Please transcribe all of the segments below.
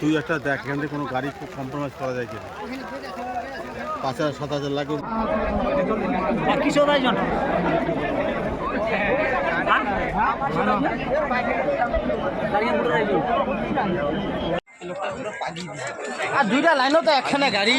তুই একটা দেখ এখান থেকে কোনো গাড়ি কম্প্রোমাইজ করা যায় কিনা। পাঁচ হাজার সাত হাজার লাগে। আর দুইটা লাইনও তো একখানে গাড়ি।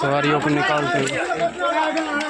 सवारियों को निकालते हैं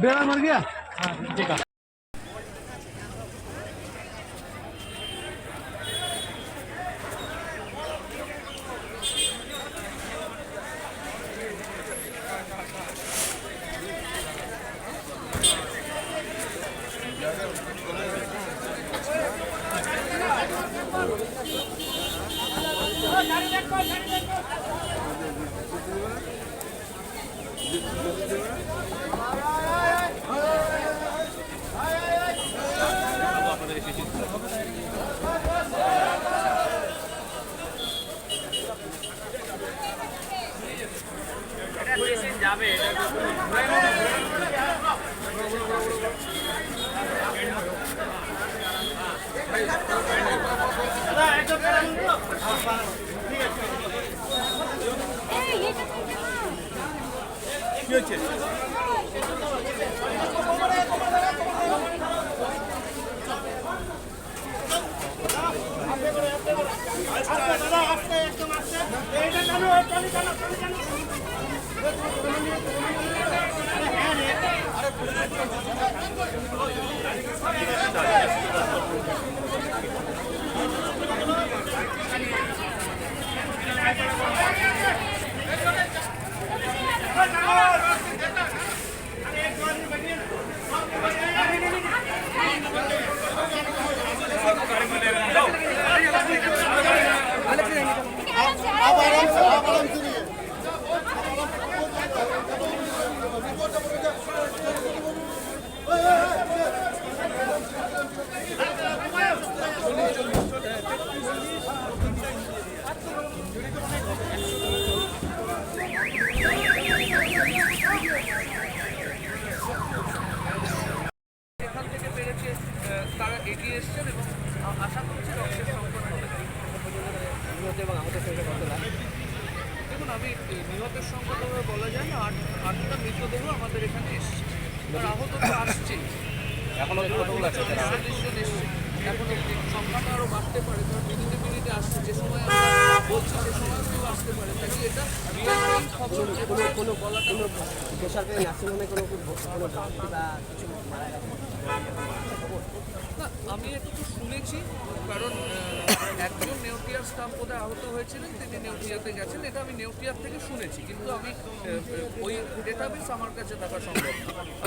बेड़ा मर गया? हाँ, যাবে এখান দেখুন আমি নিহতের সংখ্যা তো বলা যায় না আট আটটা মৃতদেহ আমাদের এখানে এসছে আহত তো আসছেই এখনও কতগুলো আছে এখন সংখ্যাটা আরও বাড়তে পারে কারণ মিনিটে মিনিটে আসছে যে সময় আমরা বলছি সে সময় কেউ আসতে পারে তাই এটা রিয়েল খবর কোনো কোনো বেসরকারি নার্সিংহোমে কোনো কোনো বা কিছু মারা গেছে না আমি একটু শুনেছি কারণ একজন নেউটিয়ার স্টাফ বোধহয় আহত হয়েছিলেন তিনি নেউটিয়াতে গেছেন এটা আমি নেউটিয়ার থেকে শুনেছি কিন্তু আমি ওই ডেটাবেস আমার কাছে থাকা সম্ভব।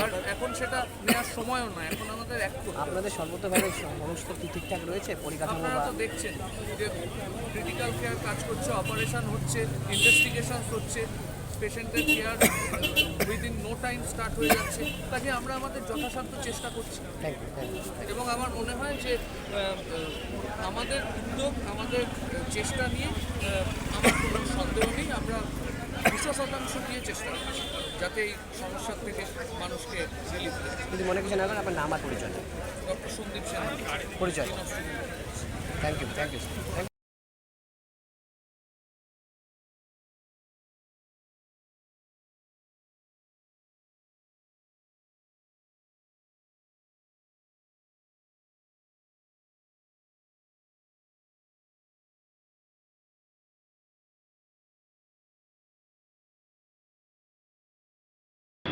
আর এখন সেটা নেওয়ার সময়ও না এখন আমাদের এক। আপনাদের সর্বতভাবে সমস্ত কি ঠিকঠাক রয়েছে পরিকাঠামো আপনারা তো দেখছেন যে ক্রিটিক্যাল কেয়ার কাজ করছে অপারেশন হচ্ছে ইনভেস্টিগেশন হচ্ছে পেশেন্টের care within no time start হয়ে যাচ্ছে। কাজে আমরা আমাদের যথাসাধ্য চেষ্টা করছি। এবং আমার মনে হয় যে আমাদের উদ্যোগ আমাদের চেষ্টা নিয়ে আমার কোনো সন্দেহ নেই। আমরা দুশো শতাংশ দিয়ে চেষ্টা করছি যাতে এই সমস্যার থেকে মানুষকে রিলিফ দেয়। যদি মনে কিছু না করেন আপনার নাম আর পরিচয়? ডক্টর সন্দীপ সেন। পরিচয়। Thank you thank you